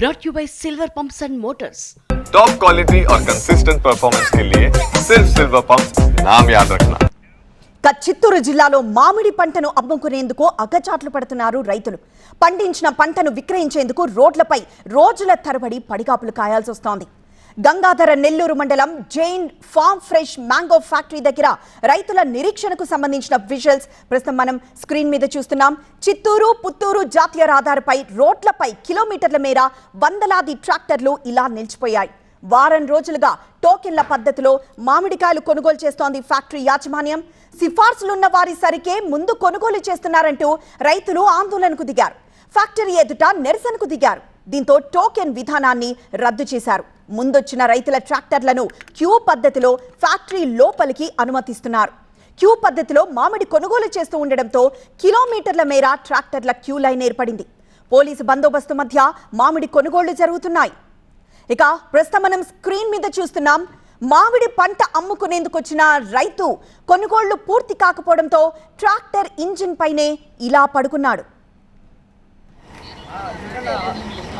brought you by Silver Pumps and Motors. Top quality और consistent performance के लिए सिर्फ सिल्वर पंप नाम याद रखना ఇక చిత్తూరు జిల్లాలో మామిడి పంటను అమ్ముకునేందుకు అగచాట్లు పడుతున్నారు రైతులు పండించిన పంటను విక్రయించేందుకు రోడ్లపై రోజుల తరబడి పడిగాపులు కాయాల్సి వస్తోంది గంగాధర నెల్లూరు మండలం Jain farm fresh mango factory దగ్గర రైతుల నిరీక్షణకు సంబంధించిన విజువల్స్. ప్రస్తుతం మనం స్క్రీన్ మీద చూస్తున్నాం. చిత్తూరు పుత్తూరు జాతీయ రహదారిపై రోడ్లపై కిలోమీటర్ల మేర వందలాది ట్రాక్టర్లు ఇలా నిలిచిపోయాయి. వారం రోజులుగా టోకెన్ల పద్ధతిలో మామిడికాయలు కొనుగోలు చేస్తోంది ఫ్యాక్టరీ యాజమాన్యం. సిఫార్సులున్న వారి సరికే ముందు కొనుగోలు చేస్తున్నారంటూ రైతులు ఆందోళనకు దిగారు. ఫ్యాక్టరీ ఎదుట నిరసనకు దిగారు. దీంతో టోకెన్ విధానాన్ని రద్దు చేశారు. ముందొచ్చిన రైతుల ట్రాక్టర్లను క్యూ పద్ధతిలో ఫ్యాక్టరీ లోపలికి అనుమతిస్తున్నారు. క్యూ పద్ధతిలో మామిడి కొనుగోలు చేస్తూ ఉండడంతో కిలోమీటర్ల మేర ట్రాక్టర్ల క్యూ లైన్ ఏర్పడింది. పోలీసు బందోబస్తు మధ్య మామిడి కొనుగోళ్ళు జరుగుతున్నాయి. ఇక ప్రస్తుతం మనం స్క్రీన్ మీద చూస్తున్నాం మామిడి పంట అమ్ముకునేందుకు వచ్చిన రైతు కొనుగోళ్ళు పూర్తి కాకపోవడంతో ట్రాక్టర్ ఇంజిన్ పైనే ఇలా పడుకున్నాడు.